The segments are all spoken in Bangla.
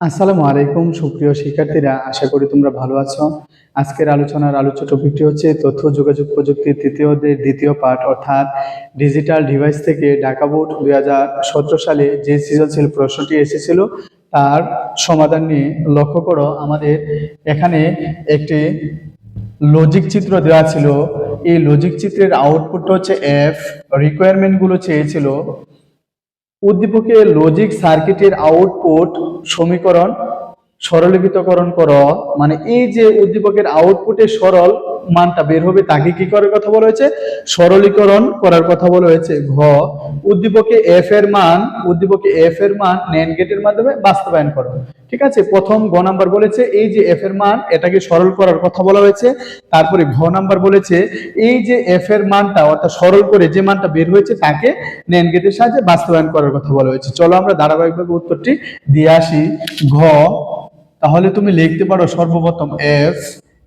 আসসালামু আলাইকুম, সুপ্রিয় শিক্ষার্থীরা। আশা করি তোমরা ভালো আছো। আজকের আলোচনার আলোচ্য টপিকটি হচ্ছে তথ্য, যোগাযোগ প্রযুক্তির তৃতীয় দ্বিতীয় পাঠ, অর্থাৎ ডিজিটাল ডিভাইস থেকে ঢাকা বোর্ড দুই হাজার সতেরো সালে যে সৃজনশীল প্রশ্নটি এসেছিল, তার সমাধান নিয়ে লক্ষ্য করো। আমাদের এখানে একটি লজিক চিত্র দেওয়া ছিল। এই লজিক চিত্রের আউটপুট হচ্ছে এফ রিকোয়ারমেন্টগুলো চেয়েছিল। উদ্দীপকে লজিক সার্কিটের আউটপুট সমীকরণ সরলীকৃতকরণ কর। মানে এই যে উদ্দীপকের আউটপুটের সরল মানটা বের হবে, তাকে কি করার কথা বলা হয়েছে? সরলীকরণ করার কথা বলা হয়েছে। ঘ, উদ্দীপকে এফ এর মান, উদ্দীপকে এফ এর মান ন্যান্ড গেটের মাধ্যমে বাস্তবায়ন করো। ঠিক আছে? প্রথম ঘ নাম্বার বলেছে, এই যে এফ এর মান, এটাকে সরল করার কথা বলা হয়েছে। তারপরে ঘ নাম্বার বলেছে, এই যে এফ এর মানটা, অর্থাৎ সরল করে যে মানটা বের হয়েছে, তাকে ন্যান্ড গেটের সাহায্যে বাস্তবায়ন করার কথা বলা হয়েছে। চলো আমরা ধারাবাহিকভাবে উত্তরটি দিয়ে আসি। ঘ, তাহলে তুমি লিখতে পারো সর্বপ্রথম এফ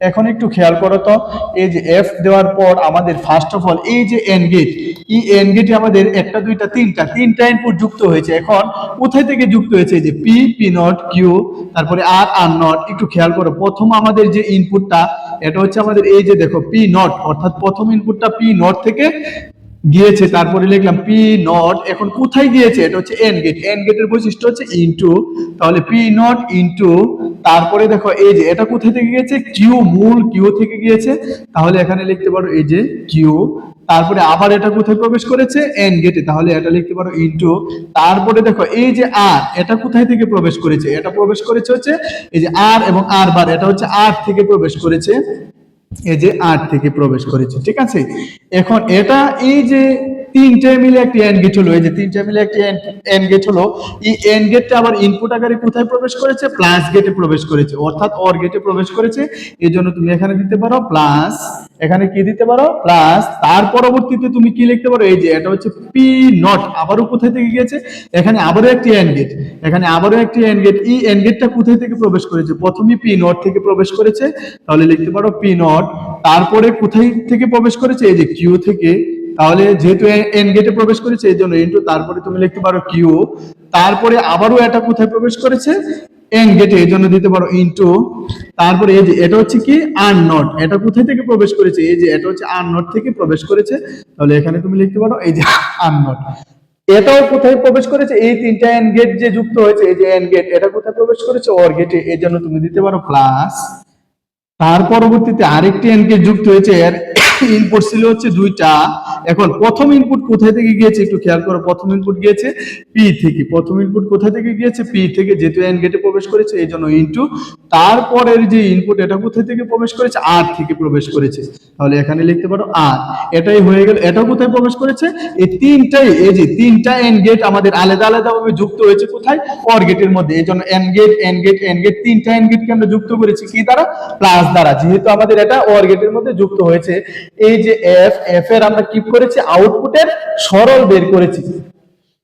এখন একটু খেয়াল করো তো, এই যে এফ দেওয়ার পর আমাদের ফার্স্ট অফ অল এই যে এন গেট এই এন গেটে আমাদের একটা, দুইটা, তিনটা তিনটা ইনপুট যুক্ত হয়েছে। এখন কোথায় থেকে যুক্ত হয়েছে? যে পি পি নট কিউ তারপরে আর আর নট একটু খেয়াল করো। প্রথম আমাদের যে ইনপুটটা এটা হচ্ছে আমাদের এই যে দেখো পি নট অর্থাৎ প্রথম ইনপুটটা পি নট থেকে গিয়েছে, তারপরে লিখলাম পি নট এখন কোথায় গিয়েছে? এটা হচ্ছে এন গেট এন গেটের বৈশিষ্ট্য হচ্ছে ইনটু তাহলে পি নট ইনটু তারপরে দেখো, এই যে, এটা কোথায় থেকে গিয়েছে? কিউ মূল কিউ থেকে গিয়েছে। তাহলে এখানে লিখতে পারো এই যে, কিউ। তারপরে আবার এটা কোথায় প্রবেশ করেছে? এন গেটে। তাহলে এটা লিখতে পারো ইনটু তারপরে দেখো, এই যে আর, এটা কোথায় থেকে প্রবেশ করেছে? এটা প্রবেশ করেছে হচ্ছে, এই যে আর এবং আর বার, এটা হচ্ছে আর থেকে প্রবেশ করেছে। এই যে আট থেকে প্রবেশ করেছে, ঠিক আছে? এখন এটা, এই যে তিনটে মিলে একটি এন্ড গেট হলো। এই যে তিনটে মিলে একটি এন্ড গেট হলো, এই এন্ড গেটটা আবার ইনপুট আকারে কোথায় প্রবেশ করেছে? প্লাস গেটে প্রবেশ করেছে। অর্থাৎ অর গেটে প্রবেশ করেছে। এই জন্য তুমি এখানে দিতে পারো প্লাস এখানে কি দিতে পারো? প্লাস তার পরবর্তীতে তুমি কি লিখতে পারো? এই যে, এটা হচ্ছে পি নট আবারও কোথায় থেকে গিয়েছে? এখানে আবারও একটি এন্ড গেট এখানে আবারও একটি এন্ড গেট এই এন্ড গেটটা কোথায় থেকে প্রবেশ করেছে? প্রথমে পি নট থেকে প্রবেশ করেছে। তাহলে লিখতে পারো পি নট তারপরে কোথায় থেকে প্রবেশ করেছে? এই যে কিউ থেকে তাহলে যেহেতু এন গেটে প্রবেশ করেছে, এই জন্য ইন্টু তারপরে তুমি লিখতে পারো কিউ তারপরে আবারও এটা কোথায় প্রবেশ করেছে? এন গেটে এই জন্য দিতে পারো ইন্টু তারপরে এই যে এটা হচ্ছে কি? আর নট এটা কোথায় থেকে প্রবেশ করেছে? এই যে এটা হচ্ছে আর নট থেকে প্রবেশ করেছে, তাহলে এখানে তুমি লিখতে পারো এই যে আর নট এটাও কোথায় প্রবেশ করেছে? এই তিনটা এন গেট যে যুক্ত হয়েছে, এই যে এন গেট এটা কোথায় প্রবেশ করেছে? অর গেটে এই জন্য তুমি দিতে পারো প্লাস তার পরবর্তীতে আরেকটি এন গেট যুক্ত হয়েছে, এর ইনপুট ছিল হচ্ছে দুইটা। এখন প্রথম ইনপুট কোথায় থেকে গিয়েছে একটু খেয়াল করো, প্রথম ইনপুট গিয়েছে পি থেকে। প্রথম ইনপুট কোথায় থেকে গিয়েছে? পি থেকে, যেহেতু এন গেটে প্রবেশ করেছে এই জন্য ইনটু তারপরের যে ইনপুট এটা কোথায় থেকে প্রবেশ করেছে? আর থেকে প্রবেশ করেছে। তাহলে এখানে লিখতে পারো আর এটাই হয়ে গেল এটা কোথায় প্রবেশ করেছে? এই তিনটাই, এই যে তিনটা এন গেট আমাদের আলাদা আলাদা ভাবে যুক্ত হয়েছে কোথায়? অর গেটের মধ্যে। এই জন্য N gate N gate N gate তিনটা এন গেটকে আমরা যুক্ত করেছি কি দ্বারা? প্লাস দ্বারা। যেহেতু আমাদের এটা অর গেটের মধ্যে যুক্ত হয়েছে এই যে এফ এফ এর আমরা কি করেছি আউটপুটের সরল বের করেছি।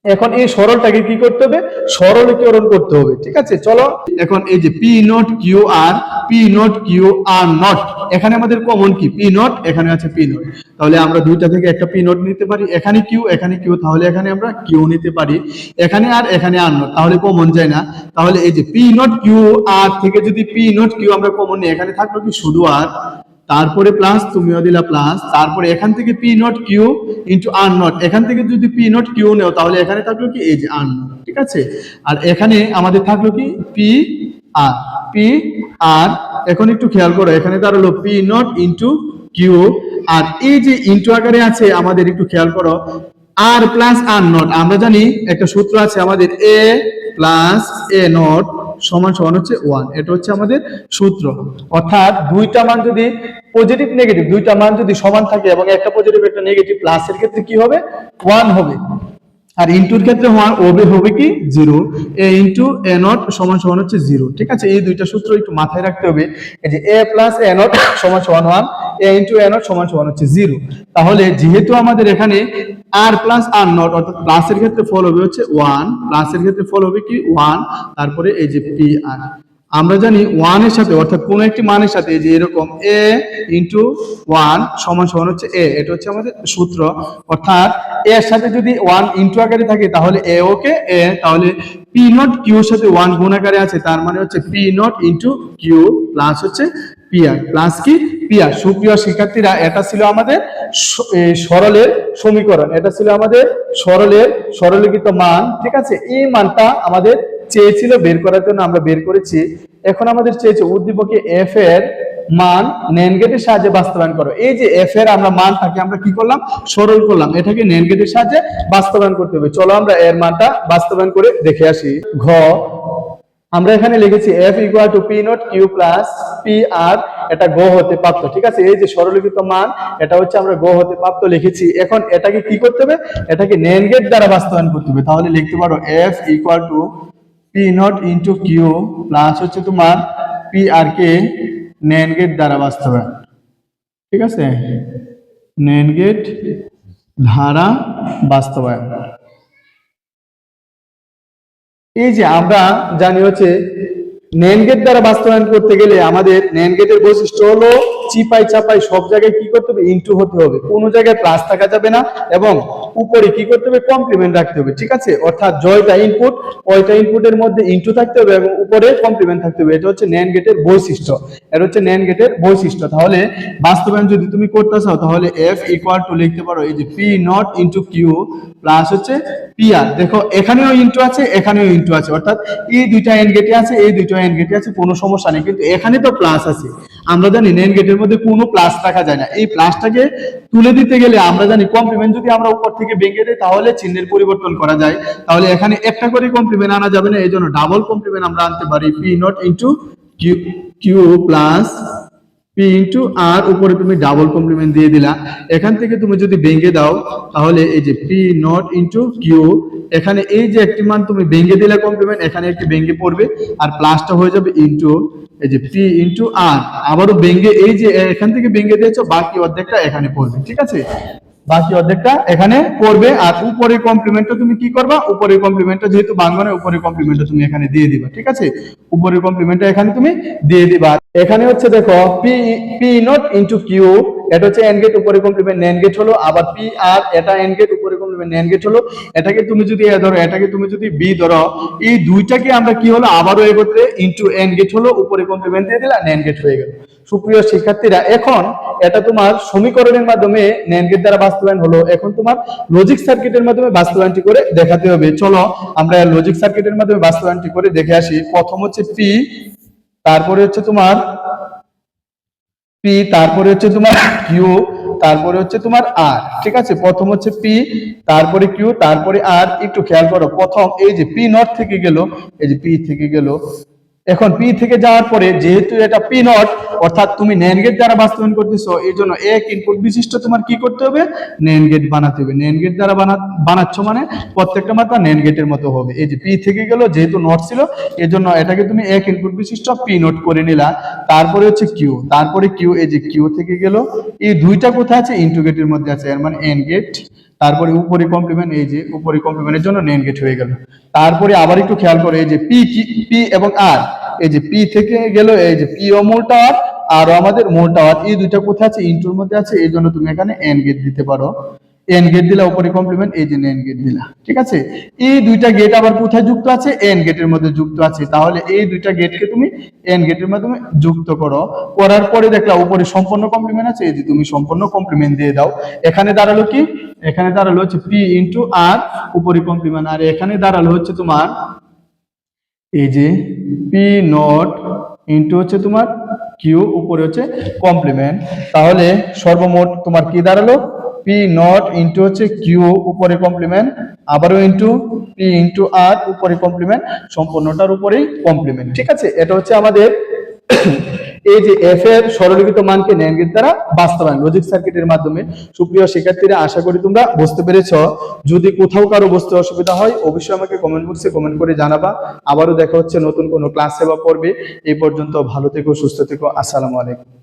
এখন এই সরলটাকে কি করতে হবে? সরলীকরণ করতে হবে, ঠিক আছে? চলো, এখন এই যে P not Q R P not Q R not এখানে আমাদের কমন কি? পি নট এখানে আছে পি নট তাহলে আমরা দুইটা থেকে একটা পি নট নিতে পারি, এখানে কিউ এখানে কিউ তাহলে এখানে আমরা কিউ নিতে পারি। এখানে আর এখানে আর নট তাহলে কমন যায় না। তাহলে এই যে পি নট কিউ আর থেকে যদি পি নট কিউ আমরা কমন নিই, এখানে থাকল কি শুধু আর তারপরে প্লাস তুমিও দিলা প্লাস তারপরে এখান থেকে P not Q into R not এখান থেকে যদি পি নট কিউ নেও, তাহলে এখানে থাকল কি? এই যে আর নট ঠিক আছে? আর এখানে আমাদের থাকল কি? পি আর পি আর এখন একটু খেয়াল করো, এখানে দাঁড়াল পি নট ইন্টু কিউ আর এই যে ইন্টু আকারে আছে, আমাদের একটু খেয়াল করো আর প্লাস আর নট আমরা জানি একটা সূত্র আছে আমাদের এ প্লাস এ নট সমান সমান হচ্ছে ওয়ান এটা হচ্ছে আমাদের সূত্র। অর্থাৎ দুইটা মান যদি পজিটিভ নেগেটিভ দুইটা মান যদি সমান থাকে এবং একটা পজিটিভ একটা নেগেটিভ প্লাসের ক্ষেত্রে কি হবে? ওয়ান হবে। আর ইনটুর ক্ষেত্রে ওবে হবে কি? Zero A into A not সমান সমান হচ্ছে জিরো ঠিক আছে? এই দুইটা সূত্র একটু মাথায় রাখতে হবে। যে এ প্লাস এ নট সমান সমান one A into A not সমান সমান হচ্ছে জিরো তাহলে যেহেতু আমাদের এখানে আর প্লাস আর নট অর্থাৎ প্লাসের ক্ষেত্রে ফল হবে হচ্ছে ওয়ান প্লাসের ক্ষেত্রে ফল হবে কি ওয়ান তারপরে এই যে পি আর আমরা জানি ওয়ানের সাথে, অর্থাৎ কোন একটি মানের সাথে যে এরকম এ ইন্টু ওয়ান সমান সমান হচ্ছে এ এটা হচ্ছে আমাদের সূত্র। অর্থাৎ এর সাথে যদি ওয়ান ইন্টু আকারে থাকে, তাহলে এ ওকে এ তাহলে পি নট কিউর সাথে ওয়ান গুণ আকারে আছে, তার মানে হচ্ছে P not into Q plus হচ্ছে পিআর প্লাস কি? পিআর সুপ্রিয় শিক্ষার্থীরা, এটা ছিল আমাদের সরলের সমীকরণ। এটা ছিল আমাদের সরলের সরলীকৃত মান, ঠিক আছে? এই মানটা আমাদের চেয়েছিল বের করার জন্য আমরা বের করেছি। এখন আমাদের চেয়েছে উদ্দীপকে এফ এর মান নেন গেটের সাহায্যে বাস্তবায়ন করো। এই যে এফ এর আমরা মানটাকে আমরা কি করলাম? সরল করলাম। এটাকে নেন গেটের সাহায্যে বাস্তবায়ন করতে হবে। চলো আমরা এর মানটা বাস্তবায়ন করে দেখে আসি। ঘ আমরা এখানে লিখেছি F equal to P not Q plus P R এটা গো হতে প্রাপ্ত, ঠিক আছে? এই যে সরলীকৃত মান, এটা হচ্ছে আমরা গো হতে প্রাপ্ত লিখেছি। এখন এটাকে কি করতে হবে? এটাকে নেন গেট দ্বারা বাস্তবায়ন করতে হবে। তাহলে লিখতে পারো F equal to P not into Q plus হচ্ছে তোমার পি আর কে নেন গেট দ্বারা বাস্তবায়ন। ঠিক আছে? নেন গেট ধারা বাস্তবায়ন। এই যে আমরা জানি হচ্ছে নেন গেট দ্বারা বাস্তবায়ন করতে গেলে আমাদের নেন গেটের বৈশিষ্ট্য হলো চিপাই চাপাই সব জায়গায় কি করতে হবে? ইন্টু হতে হবে। কোনো জায়গায় প্লাস থাকা যাবে না এবং উপরে কি করতে হবে? কমপ্লিমেন্ট রাখতে হবে, ঠিক আছে? অর্থাৎ জয়টা ইনপুট ওইটা ইনপুটের মধ্যে ইনটু থাকতে হবে এবং উপরে কমপ্লিমেন্ট থাকতে হবে। এটা হচ্ছে ন্যান গেটের বৈশিষ্ট্য। এটা হচ্ছে ন্যান গেটের বৈশিষ্ট্য। তাহলে বাস্তবায়ন যদি তুমি করতে চাও, তাহলে এফ ইকুয়াল টু লিখতে পারো, এই যে P not into Q plus হচ্ছে পি আর দেখো, এখানেও ইনটু আছে, এখানেও ইনটু আছে। অর্থাৎ এই দুইটা এন গেটে আছে, এই দুইটা এন গেটে আছে, কোনো সমস্যা নেই। কিন্তু এখানে তো প্লাস আছে। আমরা জানি নেন গেটের মধ্যে কোনো প্লাস রাখা যায় না। এই প্লাসটাকে তুলে দিতে গেলে আমরা জানি কমপ্লিমেন্ট যদি আমরা উপর থেকে ভেঙে দিই, তাহলে চিহ্নের পরিবর্তন করা যায়। তাহলে এখানে একটা করে কমপ্লিমেন্ট আনা যাবে না এই জন্য ডাবল কমপ্লিমেন্ট আমরা আনতে পারি P not into Q Q plus P into R উপরে তুমি ডাবল কমপ্লিমেন্ট দিয়ে দিলা। এখান থেকে তুমি যদি ভেঙে দাও, তাহলে এই যে পি নট ইন্টু কিউ এখানে এই যে একটি মান তুমি ভেঙে দিলে কমপ্লিমেন্ট এখানে একটি ভেঙে পড়বে। আর প্লাসটা হয়ে যাবে ইন্টু এই যে পি ইন্টু আর আবারও ভেঙে এই যে এখান থেকে ভেঙে দিয়েছ, বাকি অর্ধেকটা এখানে পড়বে, ঠিক আছে? বাকি অর্ধেকটা এখানে পড়বে আর উপরে কমপ্লিমেন্টটা তুমি কি করবা? উপরে কমপ্লিমেন্টটা যেহেতু বাংলা নয় উপরে কমপ্লিমেন্টটা তুমি এখানে দিয়ে দিবা, ঠিক আছে? উপরে কমপ্লিমেন্টটা এখানে তুমি দিয়ে দিবা। এখানে হচ্ছে দেখো P P not into Q এটা হচ্ছে এন গেট উপরে কমপ্লিমেন্ট নেন গেট হলো, আবার পি আর এটা এন গেট উপরে কমপ্লিমেন্ট নেন গেট হলো। এটাকে তুমি যদি এ ধরো, এটাকে তুমি যদি বি ধরো, এই দুইটাকে আমরা কি হলো? আবারও একত্রে ইন্টু এন গেট হলো উপরে কমপ্লিমেন্ট দিয়ে দিলা নেন গেট হয়ে গেল। সুপ্রিয় শিক্ষার্থীরা, এখন এটা তোমার সমীকরণের মাধ্যমে নেন গেট দ্বারা বাস্তবায়ন হলো। এখন তোমার লজিক সার্কিটের মাধ্যমে বাস্তবায়নটি করে দেখাতে হবে। চলো আমরা লজিক সার্কিটের মাধ্যমে বাস্তবায়নটি করে দেখে আসি। প্রথম হচ্ছে পি তারপরে হচ্ছে তোমার পি তারপরে হচ্ছে তোমার কিউ তারপরে হচ্ছে তোমার আর ঠিক আছে? প্রথম হচ্ছে পি তারপরে কিউ তারপরে আর একটু খেয়াল করো, প্রথম এই যে পি নট থেকে গেল, এই যে পি থেকে গেল এখন পি থেকে যাওয়ার পরে যেহেতু এটা পি নট অর্থাৎ তুমি নেন গেট দ্বারা বাস্তবায়ন করতেছো, এই জন্য এক ইনপুট বিশিষ্ট তোমার কি করতে হবে? নেন গেট বানাতে হবে। নেন গেট দ্বারা বানা বানাচ্ছ মানে প্রত্যেকটা মাত্রা নেন গেটের মতো হবে। এই যে পি থেকে গেল, যেহেতু নট ছিল, এই জন্য এটাকে তুমি এক ইনপুট বিশিষ্ট পি নোট করে নিলা। তারপরে হচ্ছে কিউ তারপরে কিউ এই যে কিউ থেকে গেল, এই দুইটা কোথায় আছে? ইন্টু গেটের মধ্যে আছে। এর মানে এন গেট তারপরে উপরে কমপ্লিমেন্ট এই যে উপরে কমপ্লিমেন্টের জন্য নেন গেট হয়ে গেল। তারপরে আবার একটু খেয়াল করে, এই যে পি পি এবং আর এই যে পি থেকে গেল, এই যে পি ও মোল টাওয়ার আর আমাদের মোল টাওয়ার এই দুইটা কোথায় আছে? ইন্টুর মধ্যে আছে, এই জন্য তুমি এখানে এন গেট দিতে পারো। এন গেট দিলা, উপরে কমপ্লিমেন্ট এই যে এন গেট দিলা, ঠিক আছে? এই দুইটা গেট আবার কোথায় যুক্ত আছে? এন গেটের মধ্যে যুক্ত আছে। তাহলে এই দুইটা গেটকে তুমি এন গেটের মাধ্যমে যুক্ত করো। করার পরে দেখলা উপরে সম্পূর্ণ কমপ্লিমেন্ট আছে, এই যে তুমি সম্পূর্ণ কমপ্লিমেন্ট দিয়ে দাও। এখানে দাঁড়াল কি? এখানে দাঁড়াল হচ্ছে পি ইন্টু আর উপরে কমপ্লিমেন্ট আর এখানে দাঁড়াল হচ্ছে তোমার এই যে পি নট ইন্টু হচ্ছে তোমার কিউ উপরে হচ্ছে কমপ্লিমেন্ট তাহলে সর্বমোট তোমার কি দাঁড়াল? পি নট ইন্টু হচ্ছে কিউ উপরে কমপ্লিমেন্ট আবারও ইন্টু পি ইন্টু আর উপরে কমপ্লিমেন্ট সম্পূর্ণটার উপরেই কমপ্লিমেন্ট ঠিক আছে? এটা হচ্ছে আমাদের এই যে এফ এর সরলীকৃত মানকে ন্যান গেট দ্বারা বাস্তবায়ন লজিক সার্কিটের মাধ্যমে। সুপ্রিয় শিক্ষার্থীরা, আশা করি তোমরা বুঝতে পেরেছ। যদি কোথাও কারও বুঝতে অসুবিধা হয়, অবশ্যই আমাকে কমেন্ট বক্সে কমেন্ট করে জানাবা। আবারও দেখা হচ্ছে নতুন কোনো ক্লাসে বা পর্বে। এই পর্যন্ত ভালো থেকো, সুস্থ থেকো। আসসালামু আলাইকুম।